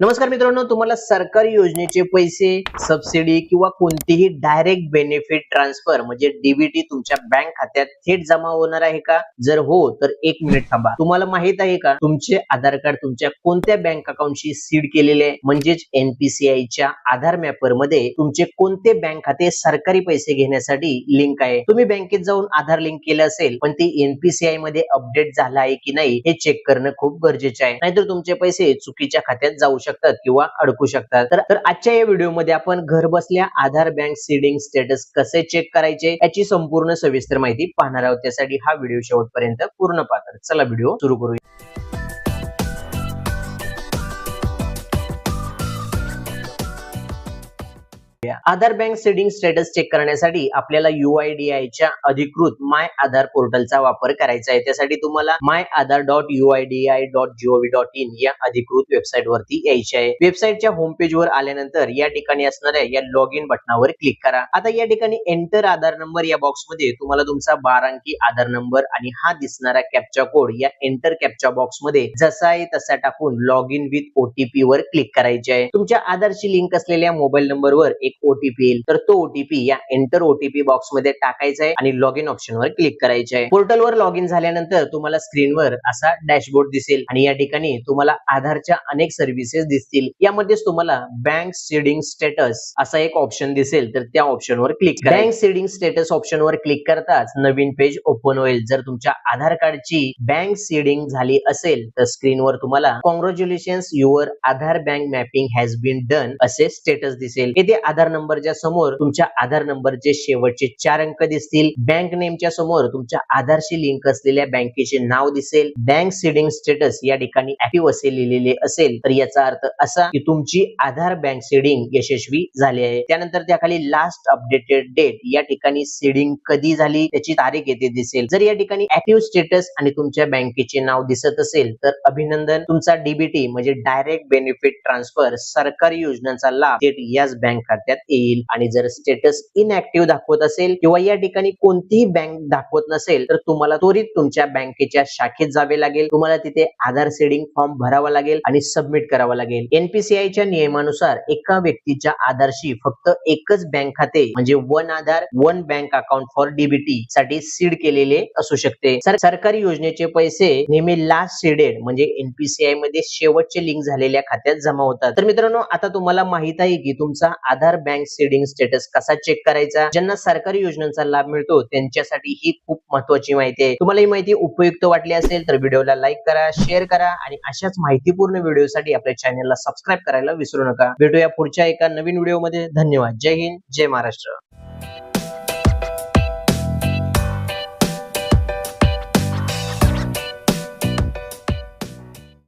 नमस्कार मित्रांनो तुम्हाला सरकारी योजनेचे पैसे सबसिडी किंवा कोणतीही डायरेक्ट बेनिफिट ट्रान्सफर म्हणजे डीबीटी तुमच्या बँक खात्यात थेट जमा होणार आहे का? जर हो तर एक मिनिट थांबा. तुम्हाला माहीत आहे का? तुमचे आधार कार्ड तुमच्या कोणत्या बँक अकाउंटशी सीड केलेले आहे? म्हणजेच एनपीसीआयच्या आधार मॅपरमध्ये तुमचे कोणते बँक खाते सरकारी पैसे घेण्यासाठी लिंक आहे? तुम्ही बँकेत जाऊन आधार लिंक केलं असेल पण ते एनपीसीआयमध्ये अपडेट झालं आहे की नाही हे चेक करणं खूप गरजेचं आहे. नाहीतर तुमचे पैसे चुकीच्या खात्यात जाऊ शकतात. किंवा अडकू शकतात. तर तर आजच्या या व्हिडिओमध्ये आपण घर बसल्या आधार बँक सीडिंग स्टेटस कसे चेक करायचे याची संपूर्ण सविस्तर माहिती पाहणार आहोत. त्यासाठी हा व्हिडिओ शेवटपर्यंत पूर्ण पाहतात चला व्हिडिओ सुरू करूया. Aadhaar bank seeding status check करण्यासाठी आपल्याला युआयडीआय च्या अधिकृत माय आधार पोर्टलचा वापर करायचा आहे. त्यासाठी तुम्हाला my Aadhaar dot UIDAI dot gov dot in या अधिकृत वेबसाईट वरती यायचे आहे. वेबसाईटच्या होम पेज वर आल्यानंतर या ठिकाणी असणाऱ्या या लॉग इन बटनावर क्लिक करा. आता या ठिकाणी एंटर आधार नंबर या बॉक्समध्ये तुम्हाला तुमचा बारा अंकी आधार नंबर आणि हा दिसणारा कॅप्चा कोड या एंटर कॅप्चा बॉक्समध्ये जसा आहे तसा टाकून लॉग इन विथ ओटीपी वर क्लिक करायचे आहे. तुमच्या आधारची लिंक असलेल्या मोबाईल नंबरवर एक ओटीपी येईल तर तो ओटीपी या एंटर ओटीपी बॉक्समध्ये टाकायचा आहे आणि लॉग इन ऑप्शन वर क्लिक करायचे आहे पोर्टलवर लॉग इन झाल्यानंतर तुम्हाला स्क्रीनवर असा डॅशबोर्ड दिसेल आणि या ठिकाणी तुम्हाला आधारच्या अनेक सर्व्हिसेस दिसतील. यामध्येच तुम्हाला बँक सीडिंग स्टेटस असा एक ऑप्शन दिसेल तर त्या ऑप्शन वर क्लिक करा. बँक सीडिंग स्टेटस ऑप्शन वर क्लिक करताच नवीन पेज ओपन होईल. जर तुमच्या आधार कार्डची बँक सीडिंग झाली असेल तर स्क्रीनवर तुम्हाला congratulation your Aadhaar bank mapping has been done असे स्टेटस दिसेल. येथे आधार नंबरच्या समोर तुमच्या आधार नंबरचे शेवटचे चार अंक दिसतील. बँक नेमच्या समोर तुमच्या आधारशी लिंक असलेल्या बँकेचे नाव दिसेल. बँक सीडिंग स्टेटस या ठिकाणी ऍक्टिव्ह असे लिहिलेले असेल तर याचा अर्थ असा की तुमची आधार बँक सीडिंग यशस्वी झाली आहे. त्यानंतर त्याखाली लास्ट अपडेटेड डेट या ठिकाणी सीडिंग कधी झाली त्याची तारीख येथे दिसेल. जर या ठिकाणी ऍक्टिव्ह स्टेटस आणि तुमच्या बँकेचे नाव दिसत असेल तर अभिनंदन. तुमचा डीबीटी म्हणजे डायरेक्ट बेनिफिट ट्रान्सफर सरकारी योजनांचा लाभ थेट याच बँक खात्यात येईल आणि जर स्टेटस इनऍक्टिव्ह दाखवत असेल किंवा या ठिकाणी कोणतीही बँक दाखवत नसेल तर तुम्हाला त्वरित तुमच्या बँकेच्या शाखेत जावे लागेल. तुम्हाला तिथे आधार सेडिंग फॉर्म भरावा लागेल आणि सबमिट करावा लागेल. एनपीसीआय च्या नियमानुसार एका व्यक्तीच्या आधारशी फक्त एकच बँक खाते म्हणजे one Aadhaar one bank account for DBT साठी सीड केलेले असू शकते. सर- सरकारी योजनेचे पैसे नेहमी लास्ट सीडेड म्हणजे एनपीसीआयमध्ये शेवटचे लिंक झालेल्या खात्यात जमा होतात. तर मित्रांनो आता तुम्हाला माहीत आहे की तुमचा आधार बँक सीडिंग स्टेटस कसा चेक करायचा? ज्यांना सरकारी योजनांचा लाभ मिळतो त्यांच्यासाठी ही खूप महत्वाची माहिती आहे. तुम्हाला ही माहिती उपयुक्त वाटली असेल तर व्हिडिओला लाईक करा शेअर करा आणि अशाच माहितीपूर्ण व्हिडिओसाठी आपल्या चॅनलला सबस्क्राईब करायला विसरू नका. भेटूया पुढच्या एका नवीन व्हिडिओमध्ये धन्यवाद. जय हिंद. जय महाराष्ट्र.